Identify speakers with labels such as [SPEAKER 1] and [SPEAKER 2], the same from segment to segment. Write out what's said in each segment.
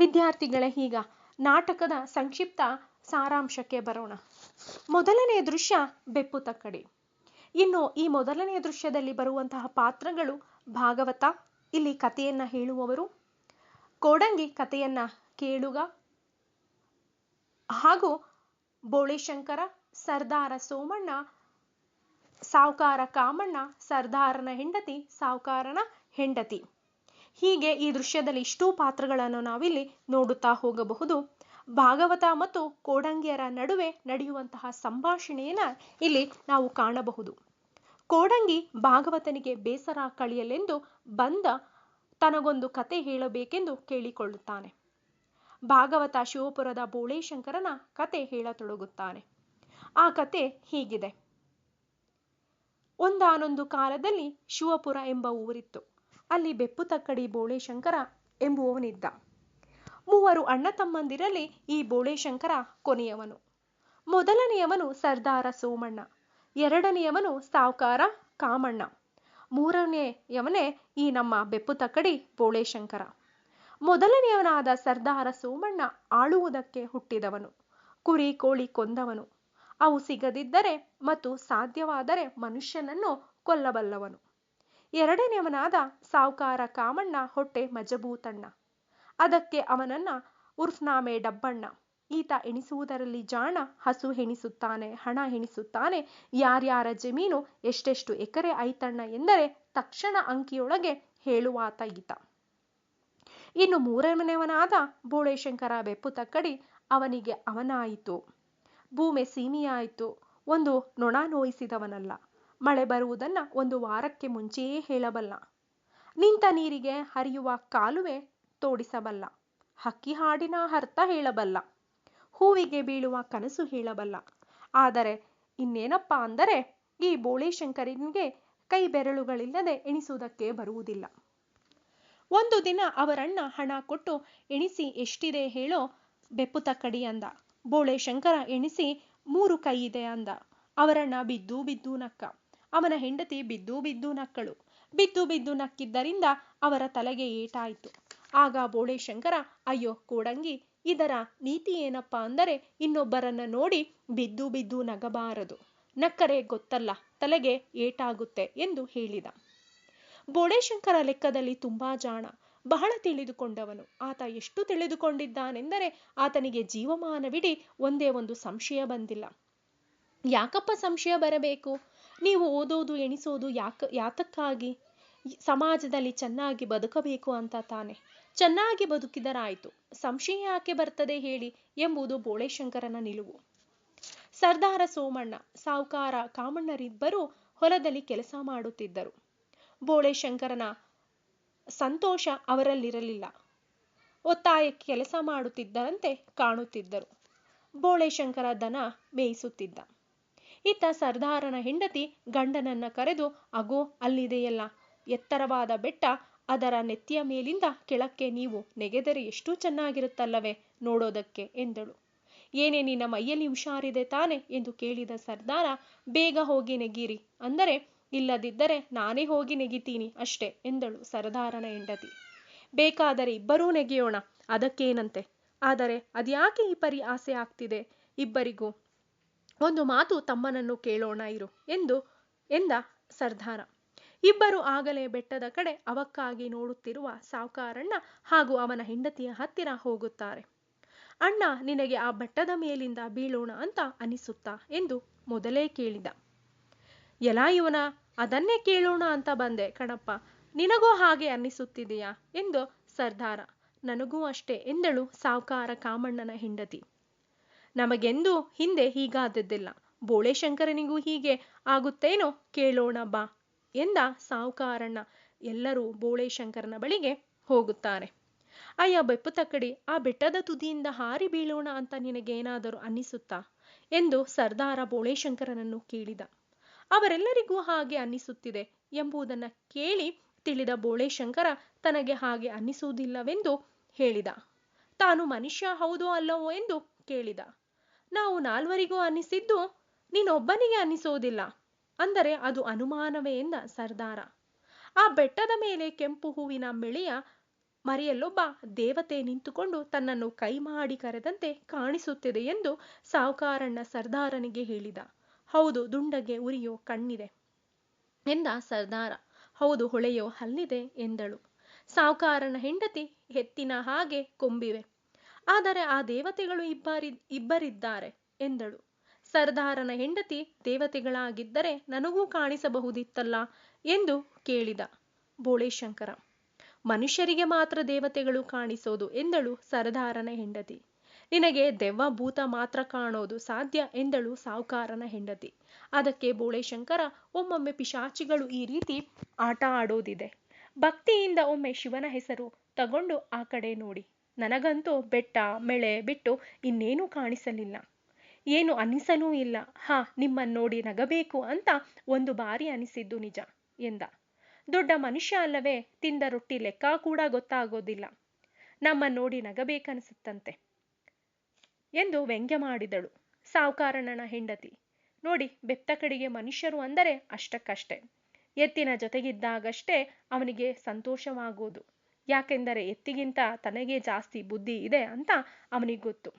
[SPEAKER 1] ವಿದ್ಯಾರ್ಥಿಗಳೇ, ಈಗ ನಾಟಕದ ಸಂಕ್ಷಿಪ್ತ ಸಾರಾಂಶಕ್ಕೆ ಬರೋಣ. ಮೊದಲನೇ ದೃಶ್ಯ ಬೆಪ್ಪು ತಕ್ಕಡಿ. ಇನ್ನು ಈ ಮೊದಲನೆಯ ದೃಶ್ಯದಲ್ಲಿ ಬರುವಂತಹ ಪಾತ್ರಗಳು ಭಾಗವತ, ಇಲ್ಲಿ ಕಥೆಯನ್ನ ಹೇಳುವವರು, ಕೋಡಂಗಿ ಕಥೆಯನ್ನ ಕೇಳುಗ, ಹಾಗೂ ಬೋಳಿಶಂಕರ ಸರ್ದಾರ ಸೋಮಣ್ಣ, ಸಾವುಕಾರ ಕಾಮಣ್ಣ, ಸರ್ದಾರನ ಹೆಂಡತಿ, ಸಾವುಕಾರನ ಹೆಂಡತಿ. ಹೀಗೆ ಈ ದೃಶ್ಯದಲ್ಲಿ ಇಷ್ಟೂ ಪಾತ್ರಗಳನ್ನು ನಾವಿಲ್ಲಿ ನೋಡುತ್ತಾ ಹೋಗಬಹುದು. ಭಾಗವತ ಮತ್ತು ಕೋಡಂಗಿಯರ ನಡುವೆ ನಡೆಯುವಂತಹ ಸಂಭಾಷಣೆಯನ್ನ ಇಲ್ಲಿ ನಾವು ಕಾಣಬಹುದು. ಕೋಡಂಗಿ ಭಾಗವತನಿಗೆ ಬೇಸರ ಕಳೆಯಲೆಂದು ಬಂದ ತನಗೊಂದು ಕತೆ ಹೇಳಬೇಕೆಂದು ಕೇಳಿಕೊಳ್ಳುತ್ತಾನೆ. ಭಾಗವತ ಶಿವಪುರದ ಬೋಳೇಶಂಕರನ ಕತೆ ಹೇಳತೊಡಗುತ್ತಾನೆ. ಆ ಕತೆ ಹೀಗಿದೆ. ಒಂದಾನೊಂದು ಕಾಲದಲ್ಲಿ ಶಿವಪುರ ಎಂಬ ಊರಿತ್ತು. ಅಲ್ಲಿ ಬೆಪ್ಪು ತಕ್ಕಡಿ ಬೋಳೇಶಂಕರ ಎಂಬುವವನಿದ್ದ. ಮೂವರು ಅಣ್ಣ ತಮ್ಮಂದಿರಲ್ಲಿ ಈ ಬೋಳೇಶಂಕರ ಕೊನೆಯವನು. ಮೊದಲನೆಯವನು ಸರ್ದಾರ ಸೋಮಣ್ಣ, ಎರಡನೆಯವನು ಸಾವುಕಾರ ಕಾಮಣ್ಣ, ಮೂರನೆಯವನೇ ಈ ನಮ್ಮ ಬೆಪ್ಪು ತಕ್ಕಡಿ ಬೋಳೇಶಂಕರ. ಮೊದಲನೆಯವನಾದ ಸರ್ದಾರ ಸೋಮಣ್ಣ ಆಳುವುದಕ್ಕೆ ಹುಟ್ಟಿದವನು, ಕುರಿ ಕೋಳಿ ಕೊಂದವನು. ಅವು ಸಿಗದಿದ್ದರೆ ಮತ್ತು ಸಾಧ್ಯವಾದರೆ ಮನುಷ್ಯನನ್ನು ಕೊಲ್ಲಬಲ್ಲವನು. ಎರಡನೆಯವನಾದ ಸಾವುಕಾರ ಕಾಮಣ್ಣ ಹೊಟ್ಟೆ ಮಜಬೂತಣ್ಣ. ಅದಕ್ಕೆ ಅವನನ್ನ ಉರ್ಫ್ನಾಮೆ ಡಬ್ಬಣ್ಣ. ಈತ ಎಣಿಸುವುದರಲ್ಲಿ ಜಾಣ, ಹಸು ಹೆಣಿಸುತ್ತಾನೆ ಹಣ ಎಣಿಸುತ್ತಾನೆ, ಯಾರ್ಯಾರ ಜಮೀನು ಎಷ್ಟೆಷ್ಟು ಎಕರೆ ಐತಣ್ಣ ಎಂದರೆ ತಕ್ಷಣ ಅಂಕಿಯೊಳಗೆ ಹೇಳುವಾತ ಈತ. ಇನ್ನು ಮೂರನೆಯವನಾದ ಬೋಳೇಶಂಕರ ಬೆಪ್ಪು ತಕ್ಕಡಿ ಅವನಿಗೆ ಅವನಾಯಿತು. ಭೂಮೆ ಸೀಮಿಯಾಯಿತು. ಒಂದು ನೊಣ ನೋಯಿಸಿದವನಲ್ಲ. ಮಳೆ ಬರುವುದನ್ನ ಒಂದು ವಾರಕ್ಕೆ ಮುಂಚೆಯೇ ಹೇಳಬಲ್ಲ. ನಿಂತ ನೀರಿಗೆ ಹರಿಯುವ ಕಾಲುವೆ ತೋಡಿಸಬಲ್ಲ. ಹಕ್ಕಿ ಹಾಡಿನ ಅರ್ಥ ಹೇಳಬಲ್ಲ. ಹೂವಿಗೆ ಬೀಳುವ ಕನಸು ಹೇಳಬಲ್ಲ. ಆದರೆ ಇನ್ನೇನಪ್ಪ ಅಂದರೆ ಈ ಬೋಳೇಶಂಕರನಿಗೆ ಕೈ ಬೆರಳುಗಳಿಲ್ಲದೆ ಎಣಿಸುವುದಕ್ಕೆ ಬರುವುದಿಲ್ಲ. ಒಂದು ದಿನ ಅವರಣ್ಣ ಹಣ ಕೊಟ್ಟು, ಎಣಿಸಿ, ಎಷ್ಟಿದೆ ಹೇಳೋ ಬೆಪ್ಪು ತಕ್ಕಡಿ ಅಂದ. ಬೋಳೆ ಶಂಕರ ಎಣಿಸಿ, ಮೂರು ಕೈ ಇದೆ ಅಂದ. ಅವರಣ್ಣ ಬಿದ್ದು ಬಿದ್ದು ನಕ್ಕ. ಅವನ ಹೆಂಡತಿ ಬಿದ್ದು ಬಿದ್ದು ನಕ್ಕಳು. ಬಿದ್ದು ಬಿದ್ದು ನಕ್ಕಿದ್ದರಿಂದ ಅವರ ತಲೆಗೆ ಏಟಾಯಿತು. ಆಗ ಬೋಳೇಶಂಕರ ಅಯ್ಯೋ, ಕೂಡಂಗಿ, ಇದರ ನೀತಿ ಏನಪ್ಪ ಅಂದರೆ ಇನ್ನೊಬ್ಬರನ್ನ ನೋಡಿ ಬಿದ್ದು ಬಿದ್ದು ನಗಬಾರದು. ನಕ್ಕರೆ ಗೊತ್ತಲ್ಲ, ತಲೆಗೆ ಏಟಾಗುತ್ತೆ ಎಂದು ಹೇಳಿದ. ಬೋಳೇಶಂಕರ ಲೆಕ್ಕದಲ್ಲಿ ತುಂಬಾ ಜಾಣ. ಬಹಳ ತಿಳಿದುಕೊಂಡವನು. ಆತ ಎಷ್ಟು ತಿಳಿದುಕೊಂಡಿದ್ದಾನೆಂದರೆ ಆತನಿಗೆ ಜೀವಮಾನವಿಡೀ ಒಂದೇ ಒಂದು ಸಂಶಯ ಬಂದಿಲ್ಲ. ಯಾಕಪ್ಪ ಸಂಶಯ ಬರಬೇಕು? ನೀವು ಓದೋದು, ಎಣಿಸೋದು ಯಾಕ, ಯಾತಕ್ಕಾಗಿ? ಸಮಾಜದಲ್ಲಿ ಚೆನ್ನಾಗಿ ಬದುಕಬೇಕು ಅಂತ ತಾನೆ. ಚೆನ್ನಾಗಿ ಬದುಕಿದರಾಯಿತು. ಸಂಶಯ ಯಾಕೆ ಬರ್ತದೆ ಹೇಳಿ ಎಂಬುದು ಬೋಳೇಶಂಕರನ ನಿಲುವು. ಸರ್ದಾರ ಸೋಮಣ್ಣ, ಸಾವುಕಾರ ಕಾಮಣ್ಣರಿಬ್ಬರು ಹೊಲದಲ್ಲಿ ಕೆಲಸ ಮಾಡುತ್ತಿದ್ದರು. ಬೋಳೇಶಂಕರನ ಸಂತೋಷ ಅವರಲ್ಲಿರಲಿಲ್ಲ. ಒತ್ತಾಯಕ್ಕೆ ಕೆಲಸ ಮಾಡುತ್ತಿದ್ದರಂತೆ ಕಾಣುತ್ತಿದ್ದರು. ಬೋಳೇಶಂಕರ ದನ ಮೇಯಿಸುತ್ತಿದ್ದ. ಇತ್ತ ಸರ್ದಾರನ ಹೆಂಡತಿ ಗಂಡನನ್ನ ಕರೆದು, ಅಗೋ, ಅಲ್ಲಿದೆಯಲ್ಲ. ಎತ್ತರವಾದ ಬೆಟ್ಟ ಅದರ ನೆತ್ತಿಯ ಮೇಲಿಂದ ಕೆಳಕ್ಕೆ ನೀವು ನೆಗೆದರೆ ಎಷ್ಟು ಚೆನ್ನಾಗಿರುತ್ತಲ್ಲವೇ ನೋಡೋದಕ್ಕೆ? ಎಂದಳು. ಏನೇ ನಿನ್ನ ಮೈಯಲ್ಲಿ ಹುಷಾರಿದೆ ತಾನೆ? ಎಂದು ಕೇಳಿದ ಸರ್ದಾರ, ಬೇಗ ಹೋಗಿ ನೆಗೀರಿ. ಅಂದರೆ, ಇಲ್ಲದಿದ್ದರೆ ನಾನೇ ಹೋಗಿ ನೆಗಿತೀನಿ ಅಷ್ಟೆ, ಎಂದಳು ಸರ್ದಾರನ ಹೆಂಡತಿ. ಬೇಕಾದರೆ ಇಬ್ಬರೂ ನೆಗೆಯೋಣ. ಅದಕ್ಕೇನಂತೆ? ಆದರೆ ಅದ್ಯಾಕೆ ಈ ಪರಿ ಆಸೆ ಆಗ್ತಿದೆ? ಇಬ್ಬರಿಗೂ ಒಂದು ಮಾತು ತಮ್ಮನನ್ನು ಕೇಳೋಣ ಇರು ಎಂದು ಎಂದ ಸರ್ದಾರ ಇಬ್ಬರು ಆಗಲೇ ಬೆಟ್ಟದ ಕಡೆ ಅವಕ್ಕಾಗಿ ನೋಡುತ್ತಿರುವ ಸಾವುಕಾರಣ್ಣ ಹಾಗೂ ಅವನ ಹೆಂಡತಿಯ ಹತ್ತಿರ ಹೋಗುತ್ತಾರೆ. ಅಣ್ಣ, ನಿನಗೆ ಆ ಬೆಟ್ಟದ ಮೇಲಿಂದ ಬೀಳೋಣ ಅಂತ ಅನಿಸುತ್ತಾ ಎಂದು ಮೊದಲೇ ಕೇಳಿದ. ಎಲಾ ಇವನ, ಅದನ್ನೇ ಕೇಳೋಣ ಅಂತ ಬಂದೆ ಕಣಪ್ಪ. ನಿನಗೂ ಹಾಗೆ ಅನ್ನಿಸುತ್ತಿದೆಯಾ ಎಂದು ಸರ್ದಾರ ನನಗೂ ಅಷ್ಟೇ ಎಂದಳು ಸಾವುಕಾರ ಕಾಮಣ್ಣನ ಹೆಂಡತಿ. ನಮಗೆಂದೂ ಹಿಂದೆ ಹೀಗಾದದ್ದಿಲ್ಲ. ಬೋಳೆ ಶಂಕರನಿಗೂ ಹೀಗೆ ಆಗುತ್ತೇನೋ ಕೇಳೋಣ ಬಾ ಎಂದ ಸಾವುಕಾರಣ್ಣ. ಎಲ್ಲರೂ ಬೋಳೆ ಶಂಕರನ ಬಳಿಗೆ ಹೋಗುತ್ತಾರೆ. ಅಯ್ಯ ಬೆಪ್ಪು ತಕ್ಕಡಿ, ಆ ಬೆಟ್ಟದ ತುದಿಯಿಂದ ಹಾರಿ ಬೀಳೋಣ ಅಂತ ನಿನಗೇನಾದರೂ ಅನ್ನಿಸುತ್ತಾ ಎಂದು ಸರ್ದಾರ ಬೋಳೇಶಂಕರನನ್ನು ಕೇಳಿದ. ಅವರೆಲ್ಲರಿಗೂ ಹಾಗೆ ಅನ್ನಿಸುತ್ತಿದೆ ಎಂಬುದನ್ನ ಕೇಳಿ ತಿಳಿದ ಬೋಳೆ ಶಂಕರ ತನಗೆ ಹಾಗೆ ಅನ್ನಿಸುವುದಿಲ್ಲವೆಂದು ಹೇಳಿದ. ತಾನು ಮನುಷ್ಯ ಹೌದೋ ಅಲ್ಲವೋ ಎಂದು ಕೇಳಿದ. ನಾವು ನಾಲ್ವರಿಗೂ ಅನ್ನಿಸಿದ್ದು ನೀನೊಬ್ಬನಿಗೆ ಅನ್ನಿಸೋದಿಲ್ಲ ಅಂದರೆ ಅದು ಅನುಮಾನವೇ ಎಂದ ಸರ್ದಾರ. ಆ ಬೆಟ್ಟದ ಮೇಲೆ ಕೆಂಪು ಹೂವಿನ ಮೆಳೆಯ ಮರೆಯಲ್ಲೊಬ್ಬ ದೇವತೆ ನಿಂತುಕೊಂಡು ತನ್ನನ್ನು ಕೈ ಮಾಡಿ ಕರೆದಂತೆ ಕಾಣಿಸುತ್ತಿದೆ ಎಂದು ಸಾವುಕಾರಣ್ಣ ಸರ್ದಾರನಿಗೆ ಹೇಳಿದ. ಹೌದು, ದುಂಡಗೆ ಉರಿಯೋ ಕಣ್ಣಿದೆ ಎಂದ ಸರ್ದಾರ. ಹೌದು, ಹೊಳೆಯೋ ಹಲ್ಲಿದೆ ಎಂದಳು. ಸಾವುಕಾರನ ಹೆಂಡತಿ ಎತ್ತಿನ ಹಾಗೆ ಕೊಂಬಿವೆ. ಆದರೆ ಆ ದೇವತೆಗಳು ಇಬ್ಬರಿ, ಇಬ್ಬರಿದ್ದಾರೆ ಎಂದಳು. ಸರ್ದಾರನ ಹೆಂಡತಿ ದೇವತೆಗಳಾಗಿದ್ದರೆ ನನಗೂ ಕಾಣಿಸಬಹುದಿತ್ತಲ್ಲ ಎಂದು ಕೇಳಿದ ಬೋಳೇಶಂಕರ ಮನುಷ್ಯರಿಗೆ ಮಾತ್ರ ದೇವತೆಗಳು ಕಾಣಿಸೋದು ಎಂದಳು ಸರದಾರನ ಹೆಂಡತಿ. ನಿನಗೆ ದೆವ್ವ ಭೂತ ಮಾತ್ರ ಕಾಣೋದು ಸಾಧ್ಯ ಎಂದಳು ಸಾವುಕಾರನ ಹೆಂಡತಿ. ಅದಕ್ಕೆ ಬೋಳೇಶಂಕರ ಒಮ್ಮೊಮ್ಮೆ ಪಿಶಾಚಿಗಳು ಈ ರೀತಿ ಆಟ ಆಡೋದಿದೆ. ಭಕ್ತಿಯಿಂದ ಒಮ್ಮೆ ಶಿವನ ಹೆಸರು ತಗೊಂಡು ಆ ಕಡೆ ನೋಡಿ. ನನಗಂತೂ ಬೆಟ್ಟ, ಮೆಳೆ ಬಿಟ್ಟು ಇನ್ನೇನೂ ಕಾಣಿಸಲಿಲ್ಲ. ಏನು ಅನಿಸಲೂ ಇಲ್ಲ. ಹಾ ನಿಮ್ಮನ್ನು ನೋಡಿ ನಗಬೇಕು ಅಂತ ಒಂದು ಬಾರಿ ಅನಿಸಿದ್ದು ನಿಜ, ಎಂದ. ದೊಡ್ಡ ಮನುಷ್ಯ ಅಲ್ಲವೇ ತಿಂದ ರೊಟ್ಟಿ ಲೆಕ್ಕ ಕೂಡ ಗೊತ್ತಾಗೋದಿಲ್ಲ. ನಮ್ಮ ನೋಡಿ ನಗಬೇಕನಿಸುತ್ತಂತೆ, ಎಂದು ವ್ಯಂಗ್ಯ ಮಾಡಿದಳು ಸಾವುಕಾರಣ್ಣನ ಹೆಂಡತಿ. ನೋಡಿ ಬೆತ್ತ ಕಡೆಗೆ ಮನುಷ್ಯರು ಅಂದರೆ ಅಷ್ಟಕ್ಕಷ್ಟೇ. ಎತ್ತಿನ ಜೊತೆಗಿದ್ದಾಗಷ್ಟೇ ಅವನಿಗೆ ಸಂತೋಷವಾಗೋದು. ಯಾಕೆಂದರೆ ಎತ್ತಿಗಿಂತ ತನಗೆ ಜಾಸ್ತಿ ಬುದ್ಧಿ ಇದೆ ಅಂತ ಅವನಿಗೆ ಗೊತ್ತು.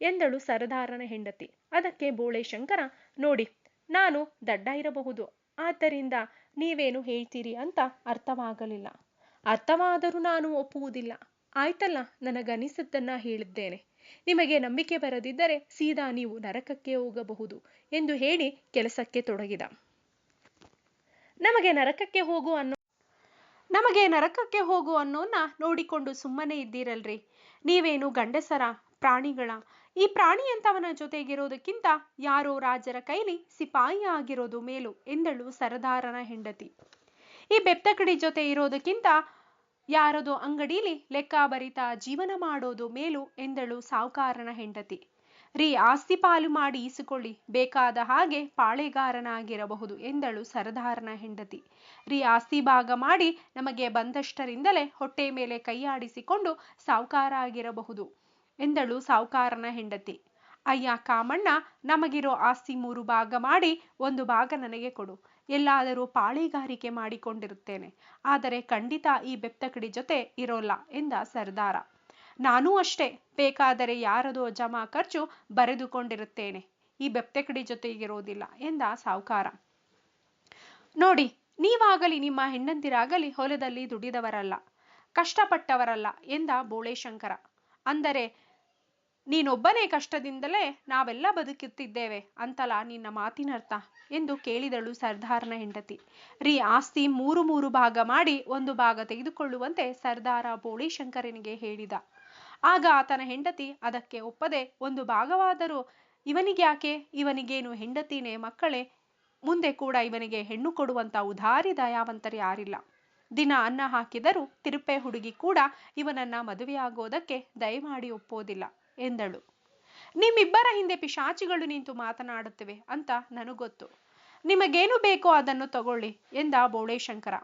[SPEAKER 1] ಎಂದಳು ಸರದಾರನ ಹೆಂಡತಿ. ಅದಕ್ಕೆ ಬೋಳೇಶಂಕರ ನೋಡಿ, ನಾನು ದಡ್ಡ ಇರಬಹುದು. ಆದ್ದರಿಂದ ನೀವೇನು ಹೇಳ್ತೀರಿ ಅಂತ ಅರ್ಥವಾಗಲಿಲ್ಲ. ಅರ್ಥವಾದರೂ ನಾನು ಒಪ್ಪುವುದಿಲ್ಲ. ಆಯ್ತಲ್ಲ, ನನಗನಿಸಿದ್ದನ್ನ ಹೇಳಿದ್ದೇನೆ. ನಿಮಗೆ ನಂಬಿಕೆ ಬರದಿದ್ದರೆ ಸೀದಾ ನೀವು ನರಕಕ್ಕೆ ಹೋಗಬಹುದು ಎಂದು ಹೇಳಿ ಕೆಲಸಕ್ಕೆ ತೊಡಗಿದ. ನಮಗೆ ನರಕಕ್ಕೆ ಹೋಗು ಅನ್ನೋ ನಮಗೆ ನರಕಕ್ಕೆ ಹೋಗು ಅನ್ನೋನ್ನ ನೋಡಿಕೊಂಡು ಸುಮ್ಮನೆ ಇದ್ದೀರಲ್ರಿ. ನೀವೇನು ಗಂಡಸರ, ಪ್ರಾಣಿಗಳ, ಈ ಪ್ರಾಣಿ ಅಂತವನ ಜೊತೆಗಿರೋದಕ್ಕಿಂತ ಯಾರೋ ರಾಜರ ಕೈಲಿ ಸಿಪಾಯಿ ಆಗಿರೋದು ಮೇಲು ಎಂದಳು ಸರದಾರನ ಹೆಂಡತಿ. ಈ ಬೆತ್ತಕಡಿ ಜೊತೆ ಇರೋದಕ್ಕಿಂತ ಯಾರದೋ ಅಂಗಡಿಲಿ ಲೆಕ್ಕ ಬರಿತಾ ಜೀವನ ಮಾಡೋದು ಮೇಲು ಎಂದಳು ಸಾವುಕಾರನ ಹೆಂಡತಿ. ರೀ, ಆಸ್ತಿ ಪಾಲು ಮಾಡಿ ಇಸಿಕೊಳ್ಳಿ ಬೇಕಾದ ಹಾಗೆ ಪಾಳೆಗಾರನಾಗಿರಬಹುದು ಎಂದಳು ಸರದಾರನ ಹೆಂಡತಿ. ರೀ, ಆಸ್ತಿ ಭಾಗ ಮಾಡಿ ನಮಗೆ ಬಂದಷ್ಟರಿಂದಲೇ ಹೊಟ್ಟೆ ಮೇಲೆ ಕೈಯಾಡಿಸಿಕೊಂಡು ಸಾವುಕಾರ ಆಗಿರಬಹುದು ಎಂದಳು ಸಾವುಕಾರನ ಹೆಂಡತಿ. ಅಯ್ಯ, ಕಾಮಣ್ಣ, ನಮಗಿರೋ ಆಸ್ತಿ ಮೂರು ಭಾಗ ಮಾಡಿ ಒಂದು ಭಾಗ ನನಗೆ ಕೊಡು. ಎಲ್ಲಾದರೂ ಪಾಳಿಗಾರಿಕೆ ಮಾಡಿಕೊಂಡಿರುತ್ತೇನೆ. ಆದರೆ ಖಂಡಿತ ಈ ಬೆತ್ತಕಡಿ ಜೊತೆ ಇರೋಲ್ಲ ಎಂದ ಸರ್ದಾರ. ನಾನೂ ಅಷ್ಟೇ, ಬೇಕಾದರೆ ಯಾರದೋ ಜಮಾ ಖರ್ಚು ಬರೆದುಕೊಂಡಿರುತ್ತೇನೆ. ಈ ಬೆಪ್ತೆಕಡಿ ಜೊತೆಗಿರೋದಿಲ್ಲ ಎಂದ ಸಾವುಕಾರ. ನೋಡಿ, ನೀವಾಗಲಿ ನಿಮ್ಮ ಹೆಂಡಂದಿರಾಗಲಿ ಹೊಲದಲ್ಲಿ ದುಡಿದವರಲ್ಲ, ಕಷ್ಟಪಟ್ಟವರಲ್ಲ ಎಂದ ಬೋಳೇಶಂಕರ. ಅಂದರೆ, ನೀನೊಬ್ಬನೇ ಕಷ್ಟದಿಂದಲೇ ನಾವೆಲ್ಲ ಬದುಕುತ್ತಿದ್ದೇವೆ ಅಂತಲ ನಿನ್ನ ಮಾತಿನರ್ಥ ಎಂದು ಕೇಳಿದಳು ಸರ್ದಾರನ ಹೆಂಡತಿ. ರೀ ಆಸ್ತಿ ಮೂರು ಮೂರು ಭಾಗ ಮಾಡಿ ಒಂದು ಭಾಗ ತೆಗೆದುಕೊಳ್ಳುವಂತೆ ಸರ್ದಾರ ಬೋಳಿಶಂಕರನಿಗೆ ಹೇಳಿದ. ಆಗ ಆತನ ಹೆಂಡತಿ ಅದಕ್ಕೆ ಒಪ್ಪದೆ ಒಂದು ಭಾಗವಾದರೂ ಇವನಿಗ್ಯಾಕೆ ಇವನಿಗೇನು ಹೆಂಡತಿನೇ ಮಕ್ಕಳೇ? ಮುಂದೆ ಕೂಡ ಇವನಿಗೆ ಹೆಣ್ಣು ಕೊಡುವಂತ ಉದಾರಿ ದಯಾವಂತರು ಯಾರಿಲ್ಲ. ದಿನ ಅನ್ನ ಹಾಕಿದರೂ ತಿರುಪೆ ಹುಡುಗಿ ಕೂಡ ಇವನನ್ನ ಮದುವೆಯಾಗೋದಕ್ಕೆ ದಯಮಾಡಿ ಒಪ್ಪೋದಿಲ್ಲ ಎಂದಳು. ನಿಮ್ಮಿಬ್ಬರ ಹಿಂದೆ ಪಿಶಾಚಿಗಳು ನಿಂತು ಮಾತನಾಡುತ್ತಿವೆ ಅಂತ ನನಗೊತ್ತು. ನಿಮಗೇನು ಬೇಕೋ ಅದನ್ನು ತಗೊಳ್ಳಿ ಎಂದ ಬೋಳೇಶಂಕರ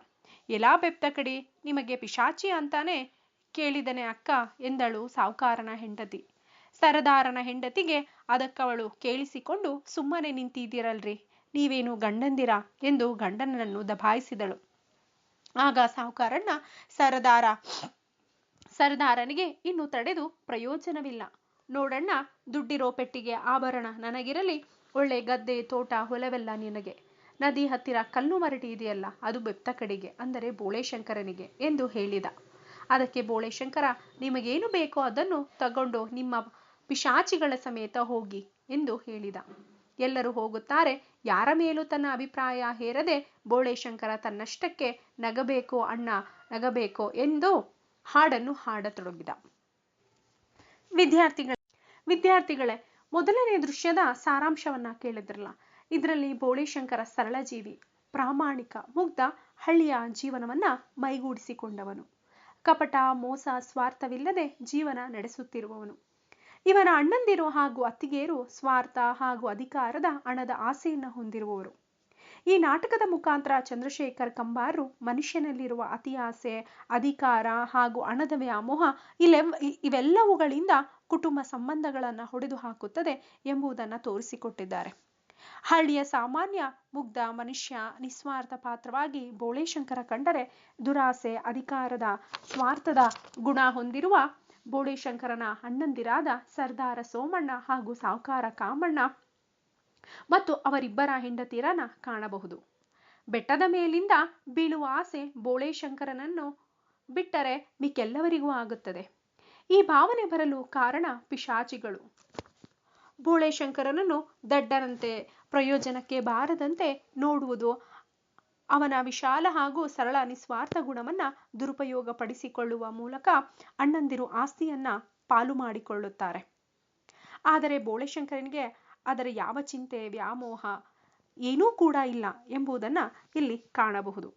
[SPEAKER 1] ಎಲ್ಲಾ ಬೆಪ್ತ ಕಡಿ, ನಿಮಗೆ ಪಿಶಾಚಿ ಅಂತಾನೆ? ಕೇಳಿದನೆ ಅಕ್ಕ ಎಂದಳು ಸಾವುಕಾರನ ಹೆಂಡತಿ. ಸರದಾರನ ಹೆಂಡತಿಗೆ ಅದಕ್ಕವಳು ಕೇಳಿಸಿಕೊಂಡು, ಸುಮ್ಮನೆ ನಿಂತಿದ್ದೀರಲ್ರಿ, ನೀವೇನು ಗಂಡಂದಿರ? ಎಂದು ಗಂಡನನ್ನು ದಬಾಯಿಸಿದಳು. ಆಗ ಸಾಹುಕಾರಣ್ಣ ಸರದಾರ, ಸರದಾರನಿಗೆ ಇನ್ನು ತಡೆದು ಪ್ರಯೋಜನವಿಲ್ಲ. ನೋಡಣ್ಣ, ದುಡ್ಡಿರೋ ಪೆಟ್ಟಿಗೆ ಆಭರಣ ನನಗಿರಲಿ, ಒಳ್ಳೆ ಗದ್ದೆ, ತೋಟ, ಹೊಲವೆಲ್ಲ ನಿನಗೆ. ನದಿ ಹತ್ತಿರ ಕಲ್ಲು ಮರಟಿ ಇದೆಯಲ್ಲ, ಅದು ಬೆಪ್ತ ಕಡೆಗೆ, ಅಂದರೆ ಬೋಳೆಶಂಕರನಿಗೆ ಎಂದು ಹೇಳಿದ. ಅದಕ್ಕೆ ಬೋಳೇಶಂಕರ ನಿಮಗೇನು ಬೇಕೋ ಅದನ್ನು ತಗೊಂಡು ನಿಮ್ಮ ಪಿಶಾಚಿಗಳ ಸಮೇತ ಹೋಗಿ ಎಂದು ಹೇಳಿದ. ಎಲ್ಲರೂ ಹೋಗುತ್ತಾರೆ. ಯಾರ ಮೇಲೂ ತನ್ನ ಅಭಿಪ್ರಾಯ ಹೇರದೆ ಬೋಳೇಶಂಕರ ತನ್ನಷ್ಟಕ್ಕೆ, ನಗಬೇಕು ಅಣ್ಣ, ನಗಬೇಕು ಎಂದು ಹಾಡನ್ನು ಹಾಡತೊಡಗಿದ. ವಿದ್ಯಾರ್ಥಿಗಳ, ವಿದ್ಯಾರ್ಥಿಗಳೇ, ಮೊದಲನೇ ದೃಶ್ಯದ ಸಾರಾಂಶವನ್ನ ಕೇಳಿದ್ರಲ್ಲ. ಇದರಲ್ಲಿ ಬೋಳೇಶಂಕರ ಸರಳ ಜೀವಿ, ಪ್ರಾಮಾಣಿಕ, ಮುಗ್ಧ, ಹಳ್ಳಿಯ ಜೀವನವನ್ನ ಮೈಗೂಡಿಸಿಕೊಂಡವನು. ಕಪಟ, ಮೋಸ, ಸ್ವಾರ್ಥವಿಲ್ಲದೆ ಜೀವನ ನಡೆಸುತ್ತಿರುವವನು. ಇವನ ಅಣ್ಣಂದಿರು ಹಾಗೂ ಅತ್ತಿಗೆಯರು ಸ್ವಾರ್ಥ ಹಾಗೂ ಅಧಿಕಾರದ ಹಣದ ಆಸೆಯನ್ನ ಹೊಂದಿರುವವರು. ಈ ನಾಟಕದ ಮುಖಾಂತರ ಚಂದ್ರಶೇಖರ್ ಕಂಬಾರರು ಮನುಷ್ಯನಲ್ಲಿರುವ ಅತಿ ಆಸೆ, ಅಧಿಕಾರ ಹಾಗೂ ಹಣದ ವ್ಯಾಮೋಹ ಇಲ್ಲೆವ್ ಇವೆಲ್ಲವುಗಳಿಂದ ಕುಟುಂಬ ಸಂಬಂಧಗಳನ್ನು ಹೊಡೆದು ಹಾಕುತ್ತದೆ ಎಂಬುದನ್ನು ತೋರಿಸಿಕೊಟ್ಟಿದ್ದಾರೆ. ಹಳ್ಳಿಯ ಸಾಮಾನ್ಯ ಮುಗ್ಧ ಮನುಷ್ಯ ನಿಸ್ವಾರ್ಥ ಪಾತ್ರವಾಗಿ ಬೋಳೇಶಂಕರ ಕಂಡರೆ ದುರಾಸೆ, ಅಧಿಕಾರದ ಸ್ವಾರ್ಥದ ಗುಣ ಹೊಂದಿರುವ ಬೋಳೇಶಂಕರನ ಅಣ್ಣಂದಿರಾದ ಸರ್ದಾರ ಸೋಮಣ್ಣ ಹಾಗೂ ಸಾಹುಕಾರ ಕಾಮಣ್ಣ ಮತ್ತು ಅವರಿಬ್ಬರ ಹೆಂಡತಿರನ ಕಾಣಬಹುದು. ಬೆಟ್ಟದ ಮೇಲಿಂದ ಬೀಳುವ ಆಸೆ ಬೋಳೇಶಂಕರನನ್ನು ಬಿಟ್ಟರೆ ಮಿಕ್ಕೆಲ್ಲವರಿಗೂ ಆಗುತ್ತದೆ. ಈ ಭಾವನೆ ಬರಲು ಕಾರಣ ಪಿಶಾಚಿಗಳು. ಬೋಳೇಶಂಕರನನ್ನು ದಡ್ಡರಂತೆ ಪ್ರಯೋಜನಕ್ಕೆ ಬಾರದಂತೆ ನೋಡುವುದು. ಅವನ ವಿಶಾಲ ಹಾಗೂ ಸರಳ ನಿಸ್ವಾರ್ಥ ಗುಣವನ್ನ ದುರುಪಯೋಗಪಡಿಸಿಕೊಳ್ಳುವ ಮೂಲಕ ಅಣ್ಣಂದಿರು ಆಸ್ತಿಯನ್ನ ಪಾಲು ಮಾಡಿಕೊಳ್ಳುತ್ತಾರೆ. ಆದರೆ ಬೋಳೆಶಂಕರನಿಗೆ ಅದರ ಯಾವ ಚಿಂತೆ, ವ್ಯಾಮೋಹ ಏನೂ ಕೂಡ ಇಲ್ಲ ಎಂಬುದನ್ನ ಇಲ್ಲಿ ಕಾಣಬಹುದು.